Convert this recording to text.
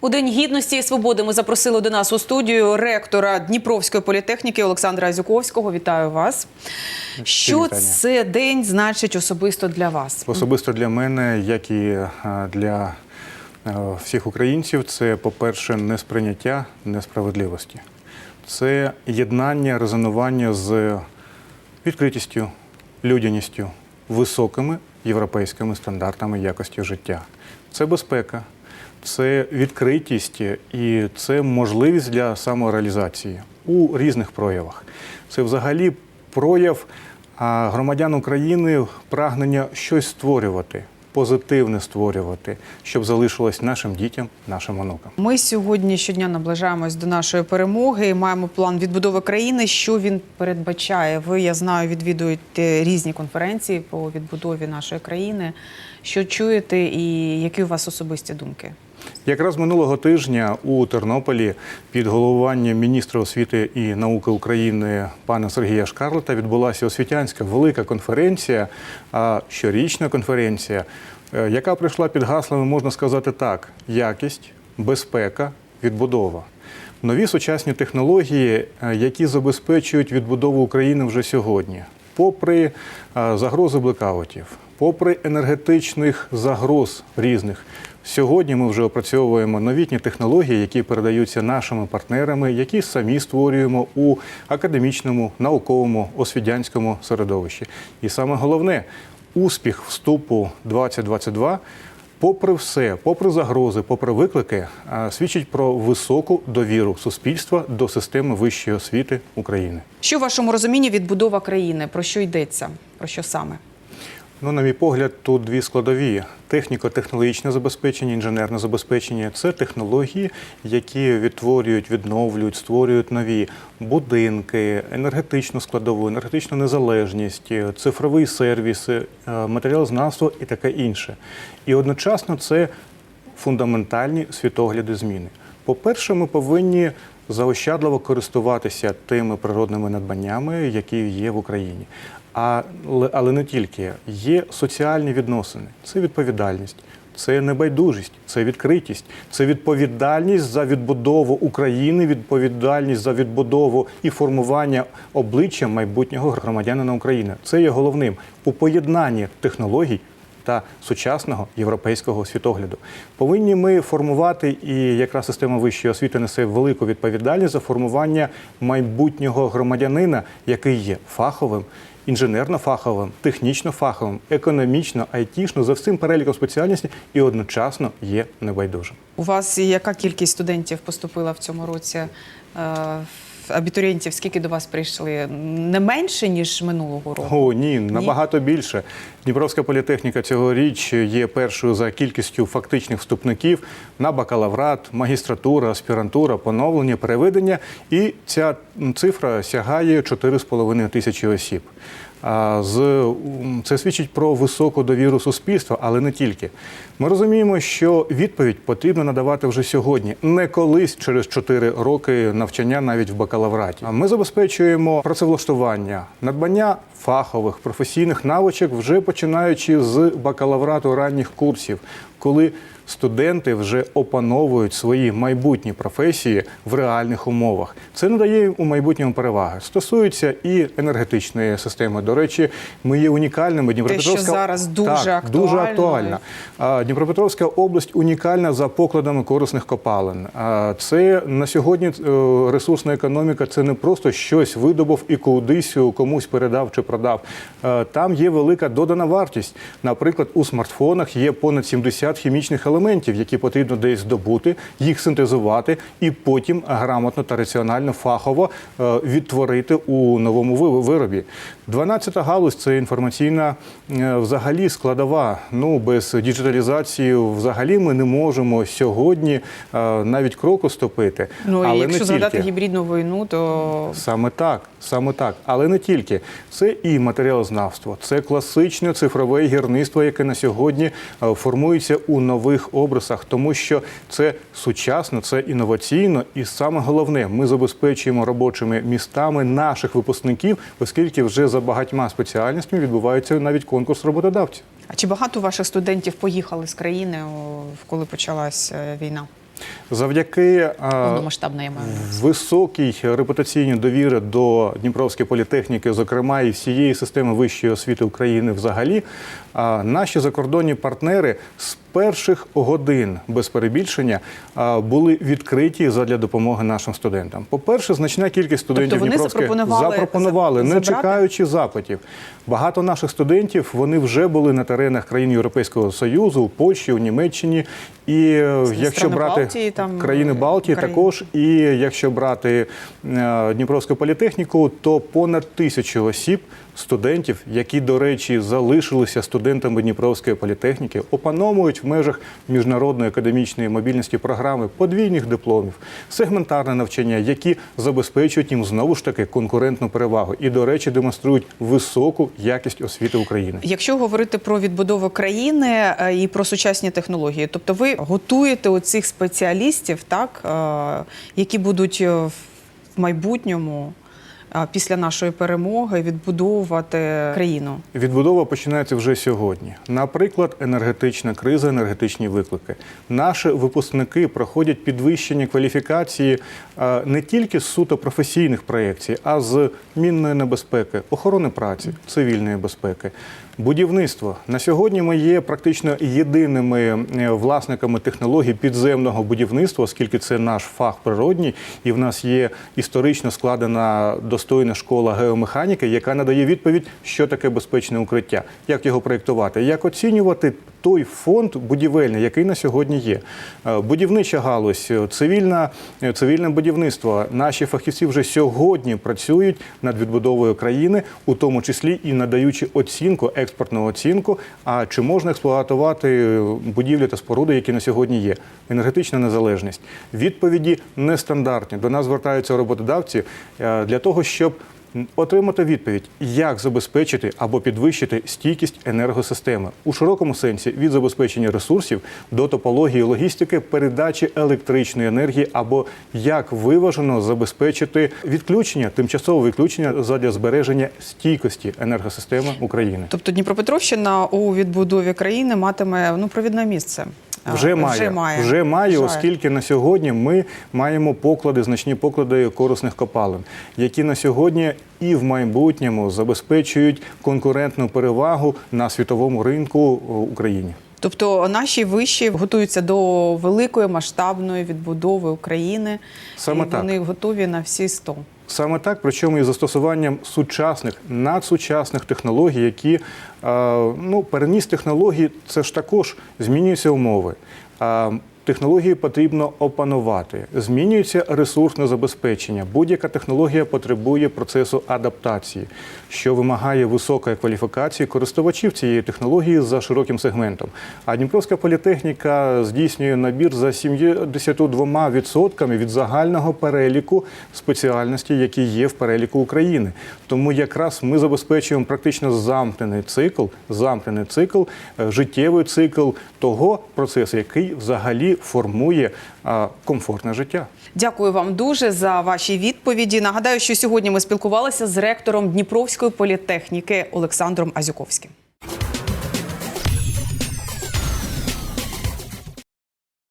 У День гідності і свободи ми запросили до нас у студію ректора Дніпровської політехніки Олександра Азюковського. Вітаю вас. Що вітання. це день значить особисто для вас? Особисто для мене, як і е, для е, всіх українців, це, по-перше, несприйняття несправедливості. Це єднання, резонування з відкритістю, людяністю, високими європейськими стандартами якості життя. Це безпека, це відкритість і це можливість для самореалізації у різних проявах. Це взагалі прояв громадян України прагнення щось створювати, позитивне створювати, щоб залишилось нашим дітям, нашим онукам. Ми сьогодні щодня наближаємось до нашої перемоги. і Маємо план відбудови країни. Що він передбачає? Ви я знаю, відвідуєте різні конференції по відбудові нашої країни. Що чуєте, і які у вас особисті думки? Якраз минулого тижня у Тернополі під головуванням міністра освіти і науки України пана Сергія Шкарлета відбулася освітянська велика конференція, а, щорічна конференція, е, яка прийшла під гаслами, можна сказати так: якість, безпека, відбудова. Нові сучасні технології, е, які забезпечують відбудову України вже сьогодні, попри е, загрози блекаутів, попри енергетичних загроз різних. Сьогодні ми вже опрацьовуємо новітні технології, які передаються нашими партнерами, які самі створюємо у академічному, науковому, освітянському середовищі. І саме головне успіх вступу 2022 Попри все, попри загрози, попри виклики, свідчить про високу довіру суспільства до системи вищої освіти України. Що в вашому розумінні відбудова країни? Про що йдеться? Про що саме? Ну, на мій погляд, тут дві складові: техніко-технологічне забезпечення, інженерне забезпечення це технології, які відтворюють, відновлюють, створюють нові будинки, енергетичну складову, енергетичну незалежність, цифровий сервіс, е, матеріалознавство і таке інше. І одночасно це фундаментальні світогляди зміни. По-перше, ми повинні заощадливо користуватися тими природними надбаннями, які є в Україні. Але не тільки є соціальні відносини, це відповідальність, це небайдужість, це відкритість, це відповідальність за відбудову України, відповідальність за відбудову і формування обличчя майбутнього громадянина України. Це є головним у поєднанні технологій та сучасного європейського світогляду. Повинні ми формувати, і якраз система вищої освіти несе велику відповідальність за формування майбутнього громадянина, який є фаховим. Інженерно-фаховим, технічно-фаховим, економічно, айтішно за всім переліком спеціальностей і одночасно є небайдужим. У вас яка кількість студентів поступила в цьому році? Абітурієнтів, скільки до вас прийшли? Не менше, ніж минулого року? О, ні, набагато більше. Дніпровська політехніка цьогоріч є першою за кількістю фактичних вступників на бакалаврат, магістратура, аспірантура, поновлення, переведення. І ця цифра сягає 4,5 тисячі осіб. З це свідчить про високу довіру суспільства, але не тільки. Ми розуміємо, що відповідь потрібно надавати вже сьогодні, не колись через 4 роки навчання, навіть в бакалавраті. Ми забезпечуємо працевлаштування, надбання фахових професійних навичок, вже починаючи з бакалаврату ранніх курсів, коли студенти вже опановують свої майбутні професії в реальних умовах. Це надає у майбутньому переваги. Стосується і енергетичної системи. До речі, ми є унікальними. Дніпропетровська зараз дуже так, дуже актуальна. Дніпропетровська область унікальна за покладами корисних копалин. Це на сьогодні е, ресурсна економіка. Це не просто щось видобув і кудись комусь передав чи продав. Е, Там є велика додана вартість. Наприклад, у смартфонах є понад 70 хімічних елементів, які потрібно десь здобути, їх синтезувати і потім грамотно та раціонально фахово е, відтворити у новому ви- виробі. 12-та галузь це інформаційна е, взагалі складова. Ну без діджиталізації взагалі ми не можемо сьогодні е, навіть кроку ступити. Ну, Але якщо згадати гібридну війну, то Саме так, саме так, але не тільки. Це і матеріалознавство, це класичне цифрове гірництво, яке на сьогодні формується у нових образах, тому що це сучасно, це інноваційно, і саме головне, ми забезпечуємо робочими містами наших випускників, оскільки вже за багатьма спеціальностями відбувається навіть конкурс роботодавців. а чи багато ваших студентів поїхали з країни, коли почалась е, війна? Завдяки на увазі. високій репутаційній довіри до Дніпровської політехніки, зокрема і всієї системи вищої освіти України взагалі, наші закордонні партнери з перших годин без перебільшення були відкриті задля допомоги нашим студентам. По-перше, значна кількість студентів Тобто вони запропонували запропонували, не забрати? чекаючи запитів. Багато наших студентів вони вже були на теренах країн Європейського Союзу, у Польщі, у Німеччині. І е, якщо брати Балтії, там, країни е, Балтії, країни. також і якщо брати е, Дніпровську політехніку, то понад тисячу осіб, студентів, які, до речі, залишилися студентами Дніпровської політехніки, опановують в межах міжнародної академічної мобільності програми подвійних дипломів, сегментарне навчання, які забезпечують їм знову ж таки конкурентну перевагу і, до речі, демонструють високу якість освіти України. Якщо говорити про відбудову країни е, і про сучасні технології, тобто ви готуєте оцих спеціалістів, так е, які будуть е, в майбутньому після нашої перемоги відбудовувати країну. Відбудова починається вже сьогодні. Наприклад, енергетична криза, енергетичні виклики. Наші випускники проходять підвищення кваліфікації не тільки з суто професійних проєктів, а з мінної небезпеки, охорони праці, цивільної безпеки. Будівництво. На сьогодні ми є практично єдиними е, власниками технологій підземного будівництва, оскільки це наш фах природній, і в нас є історично складена достойна школа геомеханіки, яка надає відповідь, що таке безпечне укриття, як його проєктувати, як оцінювати той фонд будівельний, який на сьогодні є. Е, Будівнича галузь, е, цивільна, е, цивільне будівництво. Наші фахівці вже сьогодні працюють над відбудовою країни, у тому числі і надаючи оцінку, експортну оцінку. А чи можна експлуатувати будівлі та споруди, які на сьогодні є? Енергетична незалежність. Відповіді нестандартні. До нас звертаються роботодавці для того, щоб Отримати відповідь, як забезпечити або підвищити стійкість енергосистеми у широкому сенсі від забезпечення ресурсів до топології логістики передачі електричної енергії, або як виважено забезпечити відключення, тимчасове відключення задля збереження стійкості енергосистеми України. Тобто Дніпропетровщина у відбудові країни матиме ну провідне місце. А, Вже має, вже має, оскільки на сьогодні ми маємо поклади, значні поклади корисних копалин, які на сьогодні і в майбутньому забезпечують конкурентну перевагу на світовому ринку в Україні. Тобто наші виші готуються до великої масштабної відбудови України. Саме і так. вони готові на всі 100. Саме так, причому із застосуванням сучасних, надсучасних технологій, які е, ну, переніс технології, це ж також змінюються умови. Технології потрібно опанувати, змінюється ресурсне забезпечення. Будь-яка технологія потребує процесу адаптації, що вимагає високої кваліфікації користувачів цієї технології за широким сегментом. А Дніпровська політехніка здійснює набір за 72% від загального переліку спеціальностей, які є в переліку України. Тому якраз ми забезпечуємо практично замкнений цикл, замкнений цикл, е, життєвий цикл того процесу, який взагалі формує комфортне життя. Дякую вам дуже за ваші відповіді. Нагадаю, що сьогодні ми спілкувалися з ректором Дніпровської політехніки Олександром Азюковським.